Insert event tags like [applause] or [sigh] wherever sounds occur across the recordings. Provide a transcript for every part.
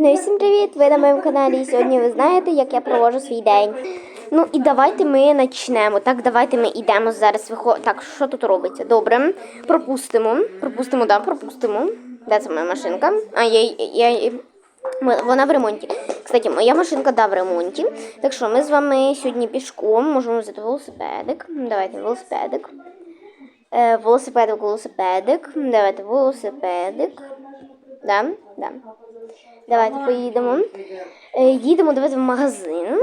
Ну і всім привіт! Ви на моєму каналі. І сьогодні ви знаєте, як я проводжу свій день. Ну і давайте ми почнемо. Так, давайте ми йдемо зараз. Вихо... Так, що тут робиться? Добре. Пропустимо. Пропустимо, да, пропустимо. Де це моя машинка? А, я, я, я... Вона в ремонті. Кстати, моя машинка да, в ремонті. Так що ми з вами сьогодні пішком можемо взяти велосипедик. Давайте велосипедик. Е, велосипедик, велосипедик. Давайте велосипедик. Да, да. Давайте поїдемо. Е, їдемо давайте в магазин.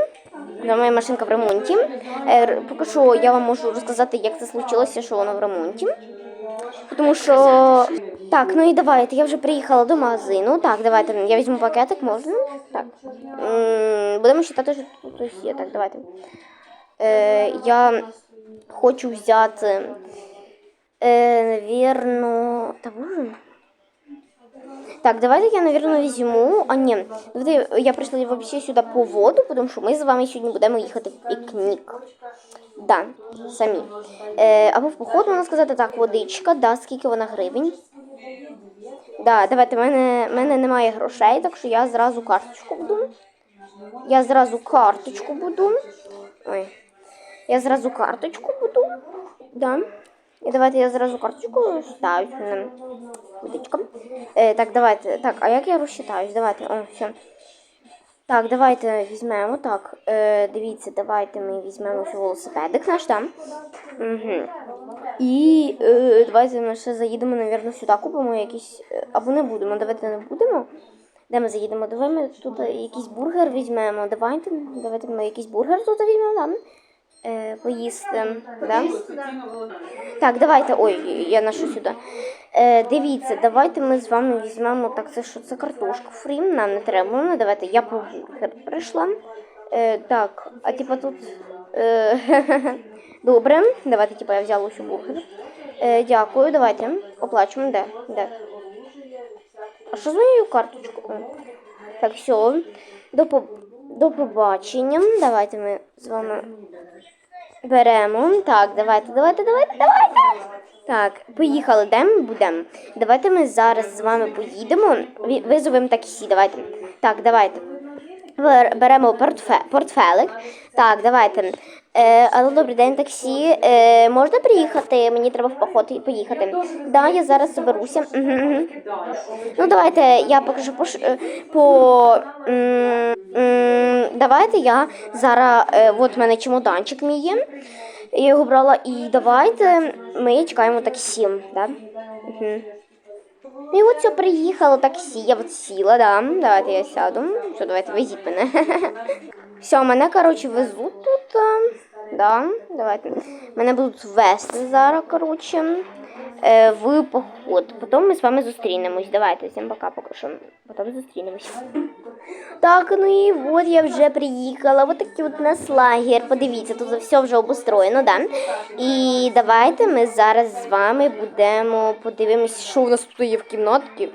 Моя машинка в ремонті. Е, поки що я вам можу розказати, як це случилося, що вона в ремонті. Тому що. Так, ну і давайте. Я вже приїхала до магазину. Так, давайте. Я візьму пакетик, можна? Так. Будемо вважати, що тут є. Так, давайте. Е, я хочу взяти. Е, навірно. Та боже. Так, давайте я, наверное, візьму. А ні, я прийшла вообще сюди по воду, тому що ми з вами сьогодні будемо їхати в пікнік. Да, самі. Е, або в поход, можна сказати, так, водичка, да, скільки вона гривень. Да, давайте, в мене, мене немає грошей, так що я зразу карточку буду. Я зразу карточку буду. Ой. Я зразу карточку буду. Да. І давайте я зразу карточку на. Е, так, давайте. Так, а як я розчитаюсь? Давайте. О, все. Так, давайте візьмемо. Так, е, дивіться, давайте ми візьмемо велосипедик наш там. Угу. І е, давайте ми ще заїдемо, напевно, сюди купимо якісь. е, Або не будемо. Давайте не будемо. Де ми заїдемо? Давай ми тут якийсь бургер візьмемо. Давайте, давайте ми якийсь бургер тут візьмемо, да? Е, поїсти. Да? Так, давайте. Ой, я ношу сюди. Е, дивіться, давайте ми з вами візьмемо. Так, це що? Це картошка фрі, нам не треба. Ну, давайте, я бургер прийшла. Е, так, а типа тут. Е, [laughs] добре, давайте, типа, я взяла ось бургер. Е, дякую, давайте. Оплачуємо. Де? Де? А що з моєю карточкою? Так, все. До, по... До побачення. Давайте ми з вами беремо. Так, давайте, давайте, давайте, давайте. Так, поїхали, де ми будемо? Давайте ми зараз з вами поїдемо. Визовемо таксі, давайте. Так, давайте. Беремо портфе, портфелик. Так, давайте. Е, алло, добрий день, таксі. Е, можна приїхати? Мені треба в поход і поїхати. Да, я зараз соберуся. Угу. Ну, давайте я покажу по, е, по м, м, давайте я зараз, е, от в мене чемоданчик мій є. Я його брала і давайте ми чекаємо таксі. Да? Угу. І от все приїхало таксі, я от сіла, да. Давайте я сяду. Все, давайте везіть мене. [laughs] Все, мене, коротше, везуть тут. а, Да, давайте. Мене будуть вести зараз, коротше, е, в поход. Потім ми з вами зустрінемось. Давайте, всім пока, поки що. Потім зустрінемось. Так, ну і от я вже приїхала. Ось такий от нас лагер. Подивіться, тут все вже обустроєно, да? І давайте ми зараз з вами будемо подивимось, що у нас тут є в кімнаті.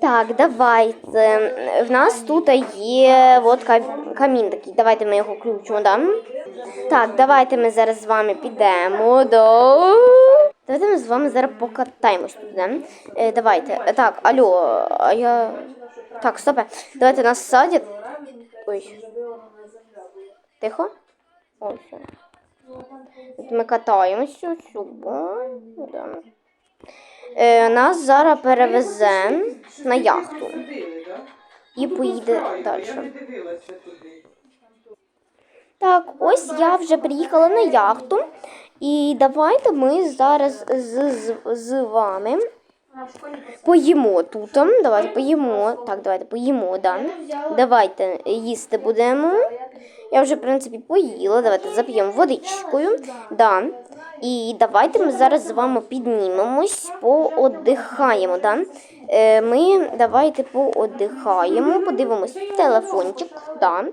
Так, давайте. В нас тут є от камін такий. Давайте ми його включимо, да? Так, давайте ми зараз з вами підемо до. Давайте ми з вами зараз покатаємось тут, да? Е, давайте. Е, Так, алло, а я. Так, стопе. Давайте нас садять. Ой. Тихо. О, все. От Ми катаємося сюди. Да. Е, нас зараз перевезе на яхту і поїде далі. Так, ось я вже приїхала на яхту. І давайте ми зараз з, з, з вами поїмо тут. Давайте поїмо. Так, давайте поїмо, да. Давайте їсти будемо. Я вже, в принципі, поїла. Давайте зап'ємо водичкою. Да. І давайте ми зараз з вами піднімемось, пооддихаємо. Да? Е, ми давайте пооддихаємо, подивимось телефончик. Да.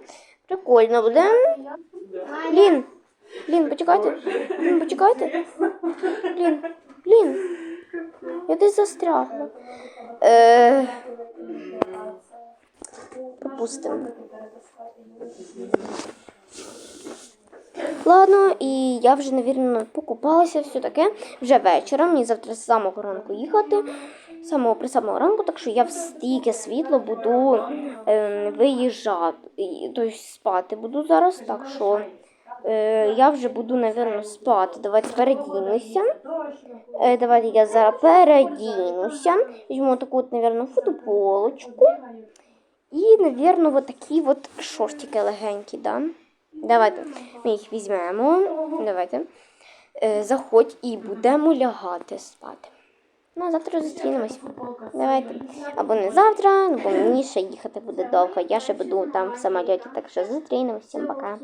Прикольно буде. Лін, Лін, почекайте. Лін, почекайте. Лін, Лін. Я десь застрягла. Е, пропустимо. Ладно, і я вже, навірно, покупалася, все таке. Вже вечором, мені завтра з самого ранку їхати. Самого при самого ранку, так що я в стільки світло буду е, виїжджати, тобто спати буду зараз, так що е, я вже буду, напевно, спати. Давайте передінуся. Е, давайте я зараз передінуся. Візьму таку, от, напевно, футболочку. І, напевно, от такі от шортики легенькі, да? Давайте ми їх візьмемо. Давайте. Е, заходь і будемо лягати спати. Ну, а завтра зустрінемось. Давайте. Або не завтра, бо мені ще їхати буде довго. Я ще буду там в самоліті, так що зустрінемось. Всім пока.